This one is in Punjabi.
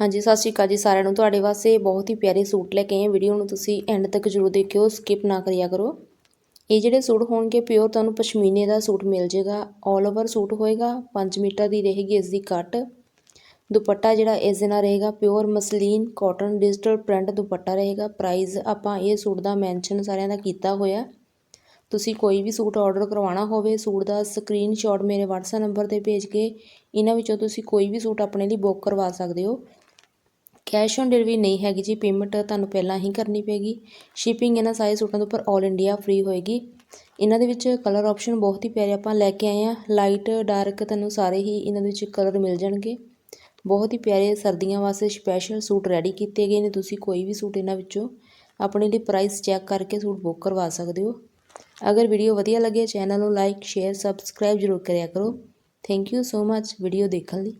ਹਾਂਜੀ, ਸਤਿ ਸ਼੍ਰੀ ਅਕਾਲ ਜੀ ਸਾਰਿਆਂ ਨੂੰ। ਤੁਹਾਡੇ ਵਾਸਤੇ ਬਹੁਤ ਹੀ ਪਿਆਰੇ ਸੂਟ ਲੈ ਕੇ ਆਏ ਵੀਡੀਓ ਨੂੰ ਤੁਸੀਂ ਐਂਡ ਤੱਕ ਜ਼ਰੂਰ ਦੇਖਿਓ ਸਕਿਪ ਨਾ ਕਰਿਆ ਕਰੋ। ਇਹ ਜਿਹੜੇ ਸੂਟ ਹੋਣਗੇ ਪਿਓਰ ਤੁਹਾਨੂੰ ਪਸ਼ਮੀਨੇ ਦਾ ਸੂਟ ਮਿਲ ਜੇਗਾ 올 ਓਵਰ ਸੂਟ ਹੋਏਗਾ 5 ਮੀਟਰ ਦੀ ਰਹੇਗੀ ਇਸ ਦੀ ਕੱਟ। ਦੁਪੱਟਾ ਜਿਹੜਾ ਇਸ ਦੇ ਨਾਲ ਰਹੇਗਾ pure muslin cotton digital print dupatta ਰਹੇਗਾ। ਪ੍ਰਾਈਸ ਆਪਾਂ ਇਹ ਸੂਟ ਦਾ ਮੈਂਸ਼ਨ ਸਾਰਿਆਂ ਦਾ ਕੀਤਾ ਹੋਇਆ। ਤੁਸੀਂ ਕੋਈ ਵੀ ਸੂਟ ਆਰਡਰ ਕਰਵਾਉਣਾ ਹੋਵੇ, ਸੂਟ ਦਾ ਸਕਰੀਨਸ਼ਾਟ ਮੇਰੇ WhatsApp ਨੰਬਰ ਤੇ ਭੇਜ ਕੇ, ਇਹਨਾਂ ਵਿੱਚੋਂ ਤੁਸੀਂ ਕੋਈ ਵੀ ਸੂਟ ਆਪਣੇ ਲਈ ਬੁੱਕ ਕਰਵਾ ਸਕਦੇ ਹੋ। ਕੈਸ਼ ਔਨ ਡਿਲੀਵਰੀ ਨਹੀਂ ਹੈਗੀ ਜੀ, ਪੇਮੈਂਟ ਤੁਹਾਨੂੰ ਪਹਿਲਾਂ ਹੀ ਕਰਨੀ ਪਏਗੀ। ਸ਼ਿਪਿੰਗ ਇਹਨਾਂ ਸਾਰੇ ਸੂਟਾਂ ਦੇ ਉੱਪਰ 올 ਇੰਡੀਆ ਫ੍ਰੀ ਹੋਏਗੀ। ਇਹਨਾਂ ਦੇ ਵਿੱਚ ਕਲਰ ਆਪਸ਼ਨ ਬਹੁਤ ਹੀ ਪਿਆਰੇ ਆਪਾਂ ਲੈ ਕੇ ਆਏ ਆ ਲਾਈਟ ਡਾਰਕ ਤੁਹਾਨੂੰ ਸਾਰੇ ਹੀ ਇਹਨਾਂ ਦੇ ਵਿੱਚ ਕਲਰ ਮਿਲ ਜਾਣਗੇ। ਬਹੁਤ ਹੀ ਪਿਆਰੇ ਸਰਦੀਆਂ ਵਾਸਤੇ ਸਪੈਸ਼ਲ ਸੂਟ ਰੈਡੀ ਕੀਤੇ ਗਏ ਨੇ। ਤੁਸੀਂ ਕੋਈ ਵੀ ਸੂਟ ਇਹਨਾਂ ਵਿੱਚੋਂ ਆਪਣੇ ਲਈ ਪ੍ਰਾਈਸ ਚੈੱਕ ਕਰਕੇ ਸੂਟ ਬੁੱਕ ਕਰਵਾ ਸਕਦੇ ਹੋ। ਅਗਰ ਵੀਡੀਓ ਵਧੀਆ ਲੱਗੇ ਚੈਨਲ ਨੂੰ ਲਾਈਕ ਸ਼ੇਅਰ ਸਬਸਕ੍ਰਾਈਬ ਜ਼ਰੂਰ ਕਰਿਆ ਕਰੋ। Thank you so much video ਦੇਖਣ ਲਈ।